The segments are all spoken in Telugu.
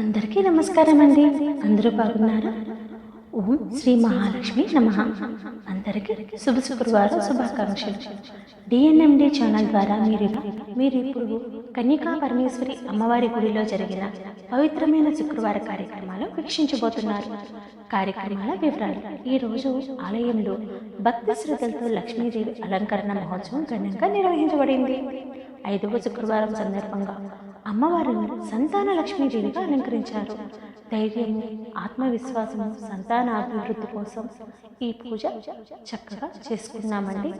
అందరికీ నమస్కారం అండి అందరూ బాగున్నారా? ఓం శ్రీ మహాలక్ష్మి నమ. అందరికీ శుభ శుక్రవారం శుభాకాంక్షలు. డిఎన్ఎండి ఛానల్ ద్వారా మీరు మీరు ఇప్పుడు కన్యకా పరమేశ్వరి అమ్మవారి గుడిలో జరిగిన పవిత్రమైన శుక్రవార కార్యక్రమాలు వీక్షించబోతున్నారు. కార్యక్రమాల వివరాలు ఈ రోజు ఆలయంలో భక్తి శ్రద్ధలతో లక్ష్మీదేవి అలంకరణ మహోత్సవం ఘనంగా నిర్వహించబడింది. ఐదవ శుక్రవారం సందర్భంగా అమ్మవారిని సంతాన లక్ష్మీదేవిగా అలంకరించారు. ధైర్యము ఆత్మవిశ్వాసము సంతాన అభివృద్ధి కోసం ఈ పూజ చక్కగా చేసుకున్నామండి.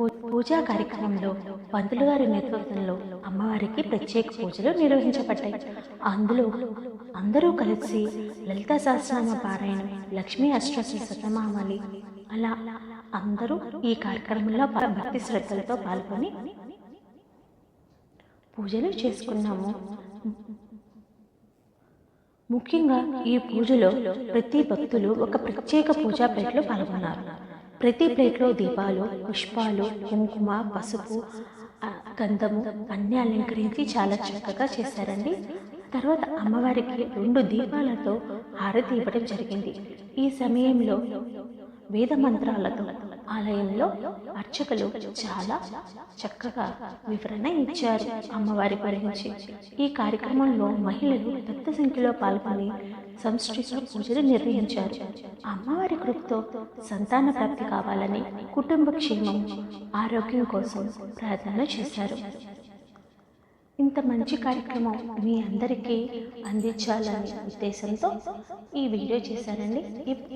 పూ- పూజా కార్యక్రమంలో పంతులు గారి నేతృత్వంలో అమ్మవారికి ప్రత్యేక పూజలు నిర్వహించబడ్డాయి. అందులో అందరూ కలిసి లలిత సహస్రనామ పారాయణం లక్ష్మీ అష్టోత్తర శతమామలి అలా అందరూ ఈ కార్యక్రమంలో భక్తి శ్రద్ధలతో పాల్గొని పూజలు చేసుకున్నాము. ముఖ్యంగా ఈ పూజలో ప్రతి భక్తులు ఒక ప్రత్యేక పూజా ప్లేట్లో పాల్గొన్నారు. ప్రతి ప్లేట్లో దీపాలు పుష్పాలు కుంకుమ పసుపు గంధము అన్ని అలంకరించి చాలా చక్కగా చేశారండి. తర్వాత అమ్మవారికి రెండు దీపాలతో హారతి ఇవ్వడం జరిగింది. ఈ సమయంలో వేద మంత్రాలతో ఆలయంలో అర్చకులు చాలా చక్కగా వివరణ ఇచ్చారు అమ్మవారి గురించి. ఈ కార్యక్రమంలో మహిళలు పెద్ద సంఖ్యలో పాల్గొని సంస్కృత పూజలు నిర్వహించారు. అమ్మవారి కృపతో సంతాన ప్రాప్తి కావాలని కుటుంబ క్షేమం ఆరోగ్యం కోసం ప్రార్థన చేశారు. ఇంత మంచి కార్యక్రమం మీ అందరికీ అందించాలనే ఉద్దేశంతో ఈ వీడియో చేశానండి.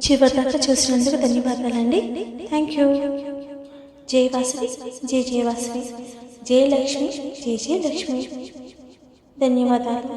చివరిదాకా చూసినందుకు ధన్యవాదాలండి. థ్యాంక్ యూ జై వాసవి జై జయ వాసవి జయ లక్ష్మి జై జయ లక్ష్మి ధన్యవాదాలు.